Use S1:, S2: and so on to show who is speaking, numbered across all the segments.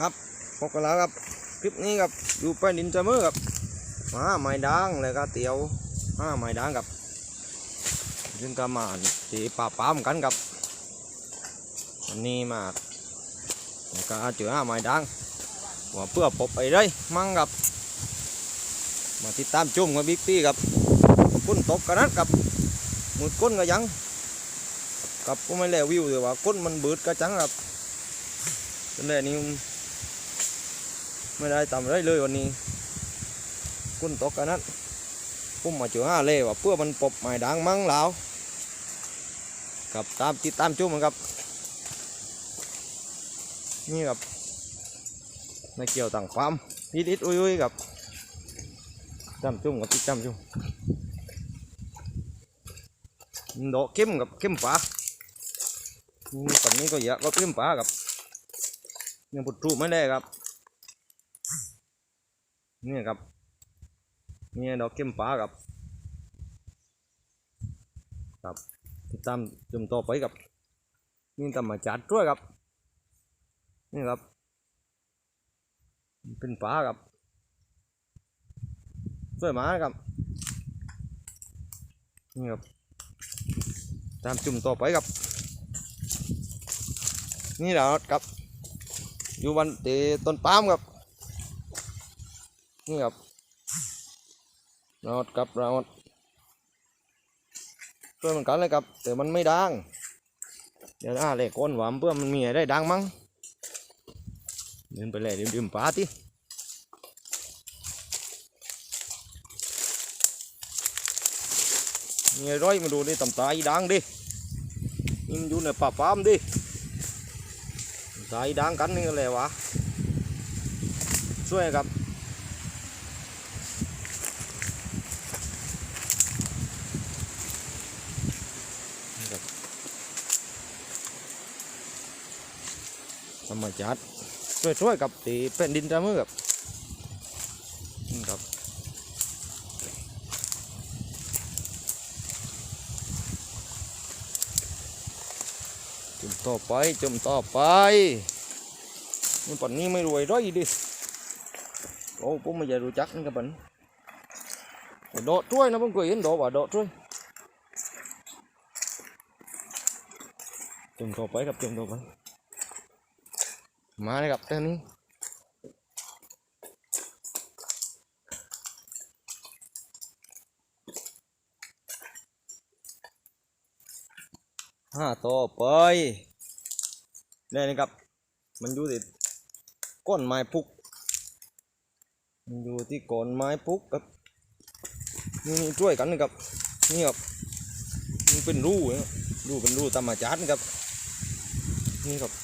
S1: ครับพบกันแล้วครับคลิปนี้ครับอยู่ไปดินเสมอครับมาไม้ด่างเลยก็เตียวห้าไม้ด่างครับซึ่งก็มาตีป่าป้ามกันครับวันนี้มาก็เจอห้าไม้ด่างว่าเพื่อพบไปได้มั่งครับ มาติดตามชมกับบิ๊กตี้ครับก้นตกกันนัดครับมือก้นก็ยังกับก็ไม่แล้ววิวแต่ว่าก้นมันบืดกระจังครับจนแรกนี้ ไม่ได้ทำไรเลยวันนี้ก้นตกกันนัดผมมาเจอห้าเล่ว่าเพื่อมันปบไม้ด่างมั่งแล้วกับตามติดตามชมกันครับนี่ครับในเกี่ยวต่างความอิดอิดอุ้ยอุ้ยกับจำจุ่มกับที่จำจุ่มดอกเข้มกับเข้มฟ้านี่ตอนนี้ก็เยอะก็เข้มฟ้ากับยังปุดรูไม่ได้ครับ นี่ครับนี่ดอกเข้มฟ้ากับ ครับติดตามจุ่มต่อไปกับนี่ตำมาจัดด้วยครับ นี่ครับ เป็นฟ้าครับสวยมากครับ นี่ครับ ตามจุ่มต่อไปครับ นี่แหละครับ อยู่วันเตต้นปาล์มครับ นี่ครับรอดครับรอดเพื่อเหมือนกันเลยครับแต่มันไม่ดังเดี๋ยวอาเล็กก้นหวานเพื่อมันมีอะไรดังมั้งเดินไปเลยดื่มๆปลาที่ nghe rồi mà đồ đi tầm tay đang đi nhưng chú này bà phám đi tay đang cắn cái lè quá xuôi gặp ทำไมจัดช่วย ช่วยกับตีเป็นดินจะมือกับกับจุ่มต่อไปจุ่มต่อไปนี่ปันนี้ไม่รวยร้อยดิโอ้ผมไม่อยากรู้จักนี่กับปันโดดช่วยนะผมเคยเห็นโดดว่าโดดช่วยจุ่มต่อไปครับจุ่มต่อไป มาเลยครับเท่านี้ห้าต่อไปนี่นะครับ มันอยู่ที่ก้นไม้พุก มันอยู่ที่ก้นไม้พุกครับนี่นี่ช่วยกันนะครับ นี่ครับมันเป็นรูนะรูเป็นรูธรรมชาตินะครับ นี่ครับ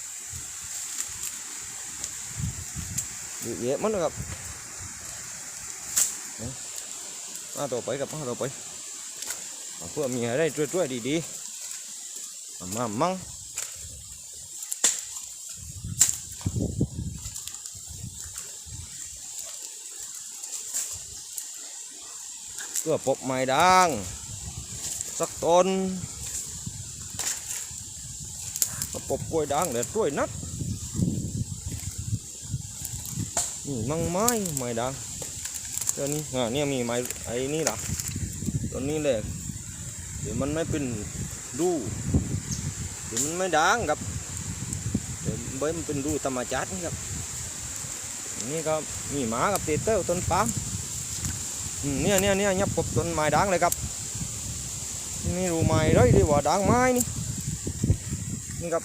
S1: เยอะแยะมันนะครับมาต่อไปครับมาต่อไปเพื่อมีอะไรช่วยๆดีๆมามั่งเพื่อปบไม้ด่างสักต้นก็ปบกล้วยด่างเดี๋ยวช่วยนัด นี่มังไม้ไม้ด่างตัวนี้อ่าเนี่ยมีไม้ไอ้นี่ละตัวนี้แหละเดี๋ยวมันไม่เป็นรู thì mình mới đáng gặp Để với mình เป็นรูธรรมชาตินี่ครับนี่ก็มีหมากับเตเต้าต้นปาล์มอืมเนี่ยเนี่ยเนี่ยยับกบต้นไม้ด่างเลยครับนี่รูไม้เลยดีกว่าด่างไม้นี่นี่ครับ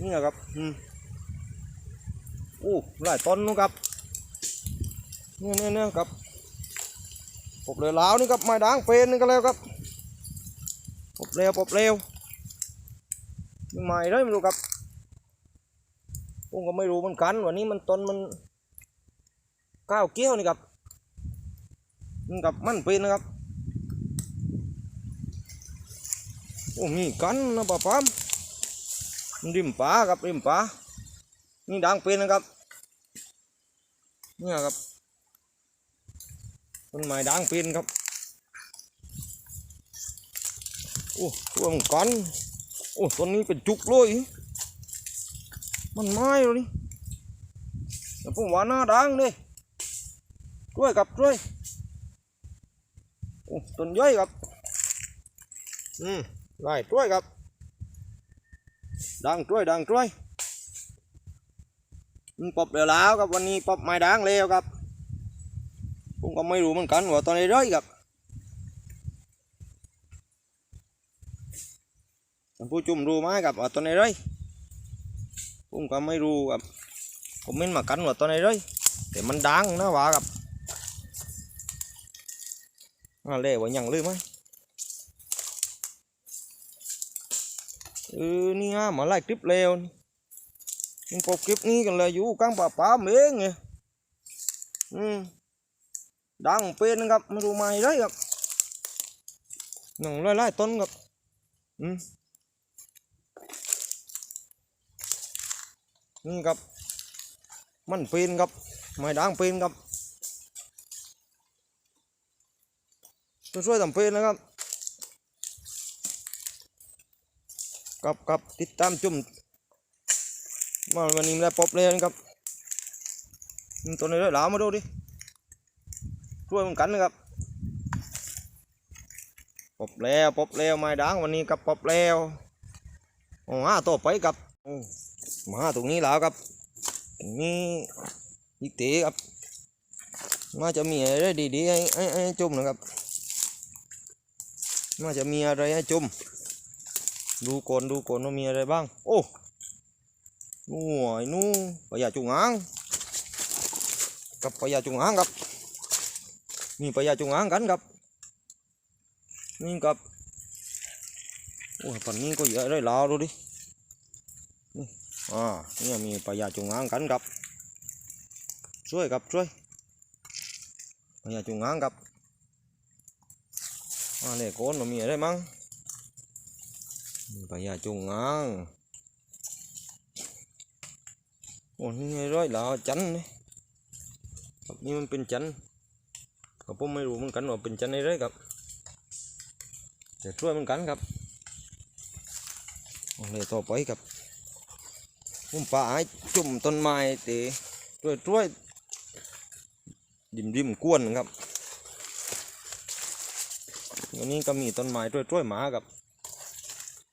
S1: นี่นะครับอืม อ้หลายต้นนู้นครับเนี่ยเนี่ยเนี่ยครับปบเลยลาวนี่ครับไม้ด่างเป็นนี่ก็แล้วครับปบเร็วปบเร็วยังใหม่เลยไม่รู้ครับผมก็ไม่รู้มือนกันวันนี้มันต้นมันก้าวเกี้ยวนี่ครับมันกับมันเป็นนะครับโอ้มีกันนะป้าป้ามริมป่าครับริมป่า นี่ดังเป็นนะครับเนี่ยครับต้นไม้ดังเป็นครับโอ้ตัวมันกันโอ้ต้นนี้เป็นจุกเลยมันไม้เลยนี่แต่ผมว่าหน้าดังดิช่วยกับช่วยโอ้ต้นย่อยครับอืมไล่ช่วยครับดังช่วยดังช่วย มันปอบเดี๋ยวแล้วครับวันนี้ปอบไม้ดังแล้วครับ ผมก็ไม่รู้เหมือนกันว่าตอนนี้ร้อยครับท่านผู้ชมรู้ไหมครับว่าตอนนี้ร้อยผมก็ไม่รู้ครับผมไม่มากันว่าตอนนี้ร้อยแต่มันดังนะว่าครับมาเล่ว่ายังเลยไหมเออนี่ฮะมาไล่คลิปเร็วนี่ มันปกคลิปนี้กันเลยอยู่กลางป่าป่าเมงไงอืมดังเป็นนะครับไม่รู้ไม่ได้ครับหนึ่งไล่ไล่ต้นครับอืมนี่ครับ มันเป็นครับไม่ดังเป็นครับช่วยๆทำเป็นนะครับกับกับติดตามจุ่ม มาวันนี้ได้ปอบเลยนะครับตัวนี้ด้หลามาดูดิช่วยมันกันนะครับปอบแล้วปอบแล้วไม้ด่างวันนี้กับปอบแล้วโอ้ห้าตัวไปกับมาตรงนี้แล้วครับตรงนี้อีกเตะครับน่าจะมีอะไรดีๆให้ให้ให้จุ่มนะครับน่าจะมีอะไรให้จุ่มดูก่อนดูก่อนว่ามีอะไรบ้าง โอ้ นู่นไอ้นู่นปลายาจุงอางกับปลายาจุงอางครับมีปลายาจุงอางกันครับนี่กับโอ้ยปันนี้ก็เยอะเลยลาวดูดินี่อ่านี่มีปลายาจุงอางกันครับช่วยครับช่วยปลายาจุงอางครับอ่าเลยโกนว่ามีอะไรมั่ง bây giờ chung ngon ồ นี่ร้อยแล้วจันนี่คนมันเป็นจันกับผมไม่รู้เหมือาจันอะไรครับจะช่วยเหมือนกันครับโอ้เลยต่อไปครับผมป่าจุ่มต้นไม้ตีช่วยช่วยดิมดิมกวนครับวันนี้ก็มีต้นไม้ช่วยช่วยหมาครับ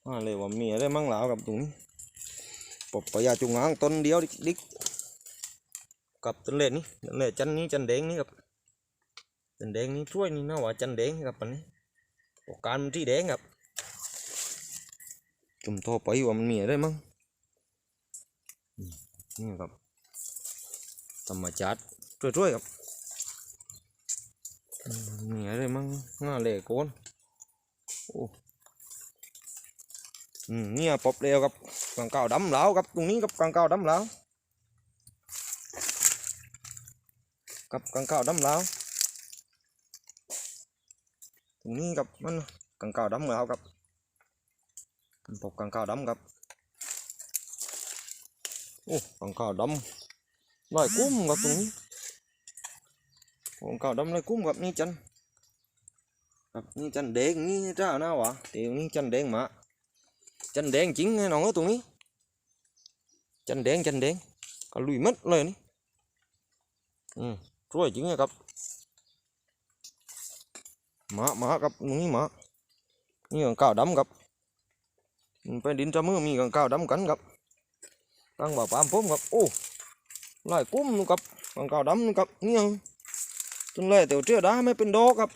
S1: มาเลยว่ามีอะไรมั่งแล้วกับตรงนี้ ปบปยาจุงงางต้นเดียวดิดิกกับต้นเล็กนี่ต้นเล็กจันนี้จันแดงนี่ครับจันแดงนี่ช่วยนี่น่าว่าจันแดงครับอันนี้ปกการมันที่แดงครับ จุ่มโทรไปว่ามันมีอะไรมั่งนี่ครับธรรมชาติช่วยๆครับมีอะไรมั่งง่าเล่โกนโอ้ เนี่ยปอบเร็วครับกางเก่าดำแล้วครับตรงนี้ครับกางเก่าดำแล้วกับกางเก่าดำแล้วตรงนี้ครับมันกางเก่าดำแล้วครับปอบกางเก่าดำครับโอ้กางเก่าดำลอยกุ้มครับตรงนี้กางเก่าดำลอยกุ้มครับนี่จันครับนี่จันแดงนี่เจ้าหน้าวะเดี๋ยวนี้จันแดงมา chân đen chính nó ở tụi ní chân đen chân đen có lùi mất เลยนี่อืมช่วยจริงนะครับหมาหมาครับตรงนี้หมานี่กังก้าวดำครับไปดินจะมือมีกังก้าวดำกันครับตั้งบ่าปามผมครับโอ้ลายกุ้มนู่นครับกังก้าวดำนู่นครับนี่ยังจนเลยเตียวเชื่อได้ไม่เป็นดอกครับ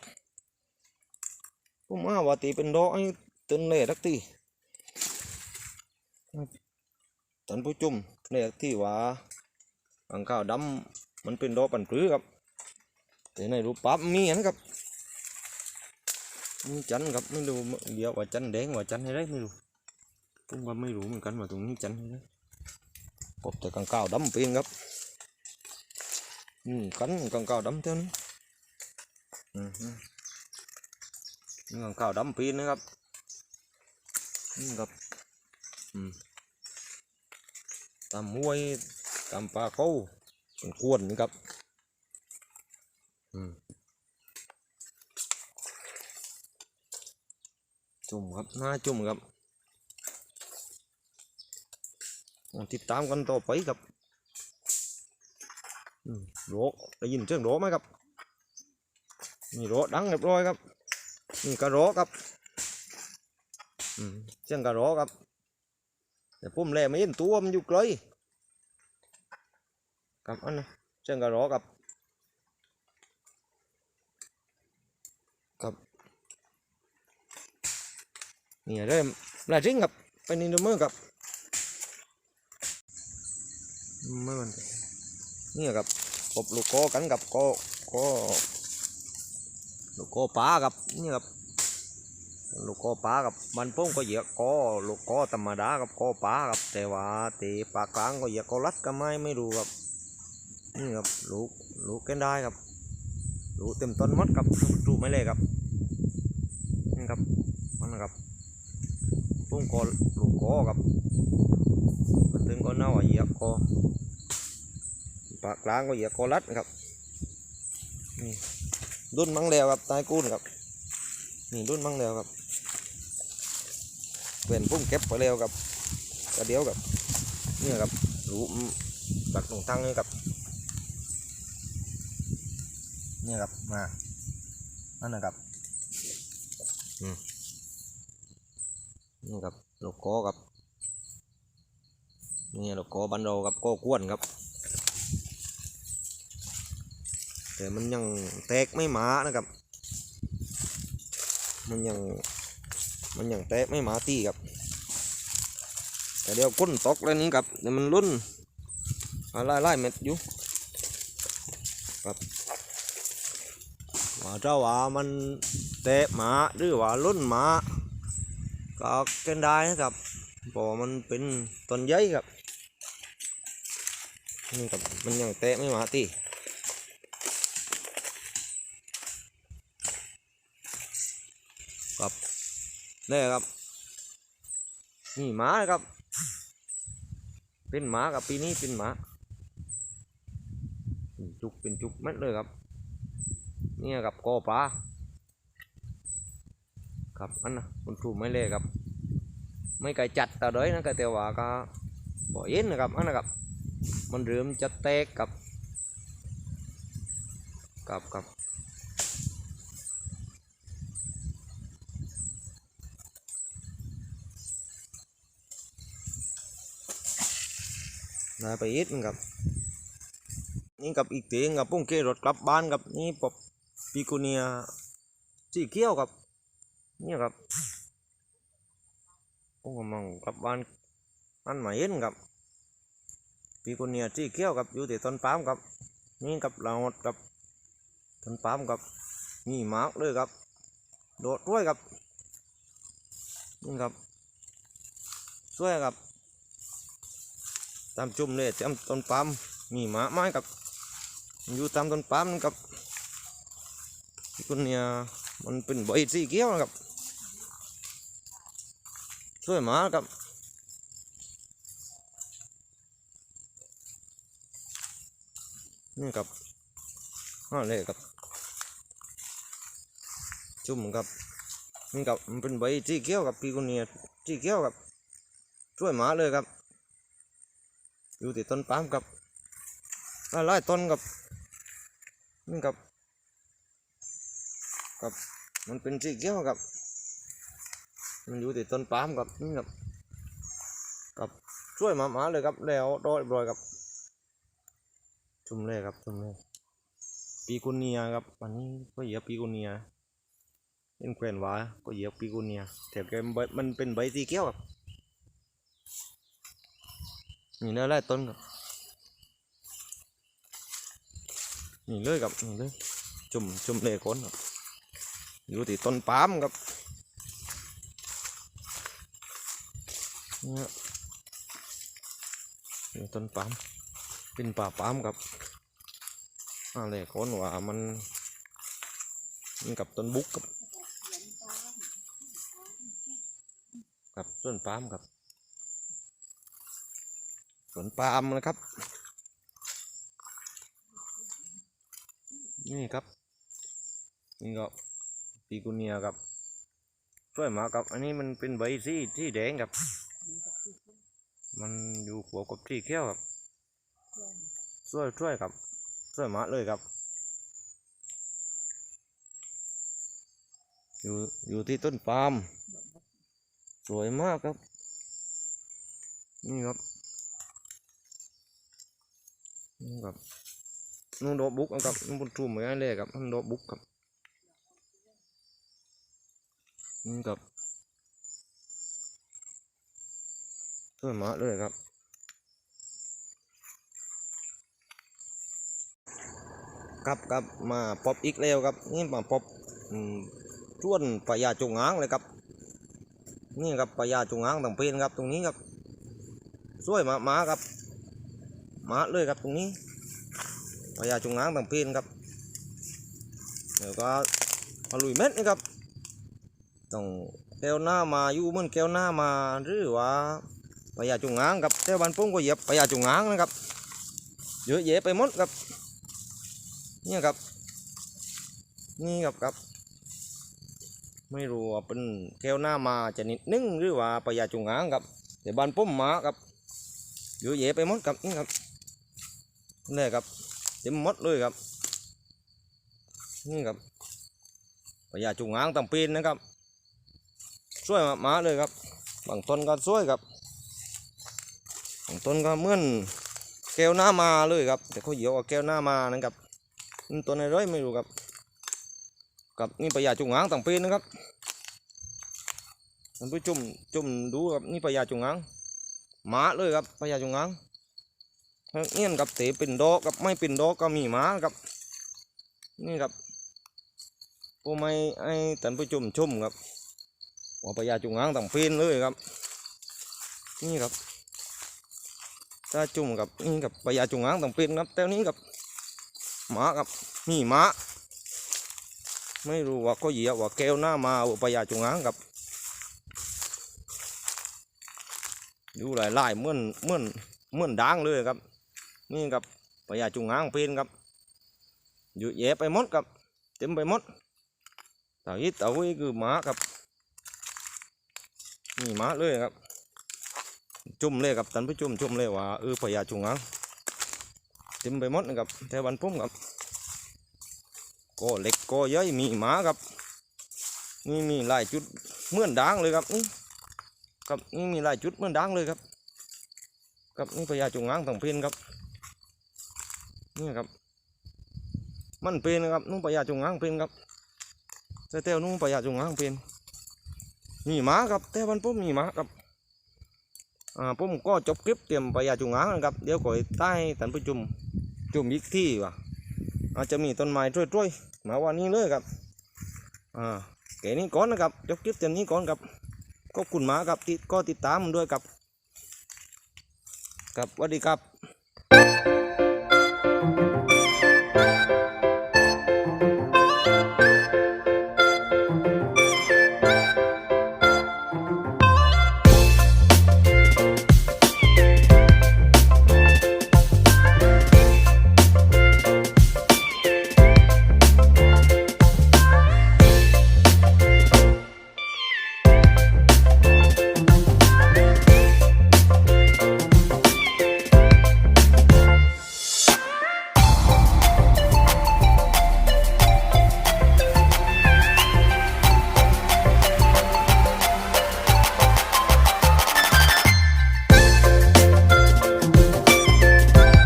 S1: ผมว่าว่าตีเป็นดอกไอ้ต้นเลยทักที ท่านผู้ชมเรียกที่ว่าอังข้าวดำมันเป็นดอกปันปรือครับแต่ในรูปปั๊บมีอันครับมีจันทร์ครับไม่รู้เดี๋ยวว่าจันทร์แดงว่าจันทร์อะไรไม่รู้ผมก็ไม่รู้เหมือนกันว่าตรงนี้จันทร์อะไรกบแต่กังข้าวดำเป็นครับอืมกันกังข้าวดำเท่านี้อืมนี่กังข้าวดำเป็นนะครับนี่ครับ ตามมวยตามปลาเขาเป็นควรนี่ครับจุ่มครับหน้าจุ่มครับติดตามกันต่อไปครับอืมโรได้ยินเสียงโรไหมครับนี่โรดังเรียบร้อยครับนี่กระโรครับเสียงกระโรครับ แต่พุ่มแลไม่เห็นตัวมันอยู่ไกลครับอันนะเสียงกระรครับครับนี่เริ่มลายจริงครับไปนี่ดูมือครับไม่มันนี่ครับกบลูกโกกันกับโกโกลูกโกปลาครับนี่ครับ ลูกโกปลากับมันโป้งก็เหยียกโกลูกโกธรรมดากับโกปลาครับแต่ว่าตีปลากลางก็เหยียกโกรัดก็ไม่ไม่รู้ครับนี่ครับลูกลูกกันได้ครับลูกเต็มต้นหมดครับดูไม่เลยครับนี่ครับมันครับโป้งโกลูกโกครับก็ถึงก็เน่าเหยียบคอปากลางก็เหยียบคอรัดครับนี่รุ่นมังแล้วครับตายกุ้นครับนี่รุ่นมังแล้วครับ เป็นพุ่มเก็บไปแล้วครับกระเดียวครับเนี่ยครับรูบักตรงตั้งนี่ครับเนี่ยครับมานั่นนะครับอืมนี่ครับลูกคอครับนี่เราก็บันโดกับโก็กวนครับแต่มันยังแตกไม่หมานะครับ มันยัง มันยังแตกไม่มาตีครับ แต่เดี๋ยวก้นตกแล้วนี้ครับเดี๋ยวมันรุ่นอะไรไล่เม็ดอยู่ครับว่าเจ้าว่ามันแตะหมาหรือว่ารุ่นหมาก็เกันได้นะครับเพราะมันเป็นต้นใหญ่ครับนี่ครับมันยังแตะไม่มาตีครับ นี่ครับ นี่หมาครับ เป็นหมากับปีนี้เป็นหมาเป็นจุกเป็นจุกม็ดเลยครับ เนี่ยกับกอปลาครับอันนะคุณครูไม่เล่ครับ ไม่ไก่จัดแต่เด้ยนะก็แต่ว่าก็บ่เย็นนะครับอันนะครับ มันเริ่มจะแตกกับกับกับ นายไปอีกครับนี่กับอีกเตียงกับปุ้งเกรถกลับบ้านกับนี่ปบปีกูเนียสีเขียวกับนี่ครับปุ้งกำลังกลับบ้านอันใหม่เห็นครับปีกุเนียที่เขี้ยวกับอยู่ที่ต้นปามกับนี่กับเราหมดกับต้นปามกับมีหมากเลยครับโดดด้วยครับนี่ครับสวยครับ ตามจุ่มเลยตามต้นปาล์มมีหมาไม้กับอยู่ตามต้นปาล์มนั่นกับปีกุเนียมันเป็นใบสีเขียวนะครับสวยหมาครับนี่กับห้าเลยกับจุ่มกับนี่กับมันเป็นใบที่เกี้ยวกับปีกุเนียที่เกี้ยวกับช่วยหมาเลยครับ อยู่ที่ต้นปาล์มกับหลายต้นกับนี่กับกับมันเป็นที่เกี้ยวกับ มันอยู่ที่ต้นปาล์มกับนี่กับกับช่วยหมาหมาเลยครับแล้วโดยบรอยกับจุ่มเลยครับจุ่มเลยปีกุเนียครับอันนี้ก็เหยียบปีกุเนียเป็นแขวนวาก็เหยียบปีกุเนียแต่แกมนใบมันเป็นใบสีเขียวครับ นี่เนื้อไร่ต้นครับนี่เลยครับนี่เลยจุ่มจุ่มเลยก้นครับอยู่ที่ต้นปาล์มครับเนี่ยนี่ต้นปาล์มเป็นป่าปามกับอะไรคนว่ามันมันกับต้นบุกกับกับต้นปาล์มกับ สวนปาล์มนะครับ นี่ครับ นี่ก็ปีกุเนียกับช่วยหมากับ อันนี้มันเป็นใบสีที่แดงกับ มันอยู่หัวกับที่เขี้ยวครับ ช่วยช่วยครับ ช่วยหมาเลยครับ อยู่อยู่ที่ต้นปาล์มสวยมากครับ นี่ครับ นี่ครับนุ่งดบุกนะครับนุ่งบนทุ่มเหมือนกันเลยครับนุ่งดบุกครับนี่ครับช่วหมาเลยครับครับครับมาพบอีกแล้วครับนี่มาพบอืมช่วนปะยาจงอางเลยครับนี่ครับปะยาจงอางต่างเป็นครับตรงนี้ครับสวยมามาครับมาเลยครับตรงนี้ ปะยาจุงอางต่างเป็นครับเดี๋ยวก็มาลุยเม็ดนี่ครับต้องแก้วหน้ามาอยู่เหมือนแก้วหน้ามาหรือว่าปะยาจุงอางครับแต่วันพุ่งก็เหยียบปะยาจุงอางนะครับเยอะแยะไปหมดครับเนี่ยครับ นี่ครับครับ ไม่รู้ว่าเป็นแก้วหน้ามาจะนิดนึงหรือว่าปยาจุงหางครับแต่บานปุ้มหมาครับเยอะแยะไปหมดครับนี่ครับนี่ครับ เต็มมดเลยครับนี่ครับปยาจุงหางต่างปีนนะครับสวยมาเลยครับบางต้นก็สวยครับบางต้นก็เหมือนแก้วหน้ามาเลยครับ แต่เขาเหยียวกับแก้วหน้ามานะครับนี่ตัวไหนร้อยไม่รู้ครับกับนี่ปลาหยาจุงหางต่างปีนนะครับมันไปจุ่มจุ่มดูครับนี่ปลาหยาจุงหางหมาเลยครับปลาหยาจุงหาง เงี้ยนกับเตะเป็นดอกกับไม่เป็นดอกก็มีหมาครับ นี่ครับโอ้ไม่ไอ้ตันไปจุ่มชุ่มครับว่าปลาหยาจุงหางต่างปีเลยครับ นี่ครับถ้าจุ่มกับนี่กับปลาหยาจุงหางต่างปีครับแต่นี้กับหมาครับนี่หมาไม่รู้ว่าก็เหยียบว่าแก้วหน้ามาอุปยาจุงอางครับอยู่หลายลายๆเหมื่อนเหมื่อนเหมื่อนด่างเลยครับ นี่ครับปยาจุงอางเป็นครับอยู่แยะไปหมดครับเต็มไปหมดเต่าอีเต่าอีคือหมาครับนี่หมาเลยครับ จุ่มเลยครับท่านผู้ชมจุ่มเลยว่าเออปยาจุงอางเต็มไปหมดนะครับแถวบ้านพุ่มครับก็เล็กก็ย่อยมีหมาครับนี่มีหลายจุดเหมือนด่างเลยครับนี่ครับนี่มีหลายจุดเหมือนด่างเลยครับ ครับนี่พญาจุงอางต่างเพนครับ นี่ครับ มันเป็นนะครับนุ่งพญาจงอางเป็นครับแต่แถวนุ่งพญาจงอางเป็นมีหมาครับแต่บ้านพุ่มมีหมาครับอ่าผมก็จบคลิปเตรียมปยาจุงหางนะครับเดี๋ยวก่อยใต้ท่านผู้ชมจุ่มอีกที่ว่ะอาจจะมีต้นไม้ช่วยๆมาวันนี้เลยครับอ่าแค่นี้ก่อนนะครับจบคลิปเตรียมนี้ก่อนครับก็คุณหมาครับติดก็ติดตามด้วยครับครับสวัสดีครับ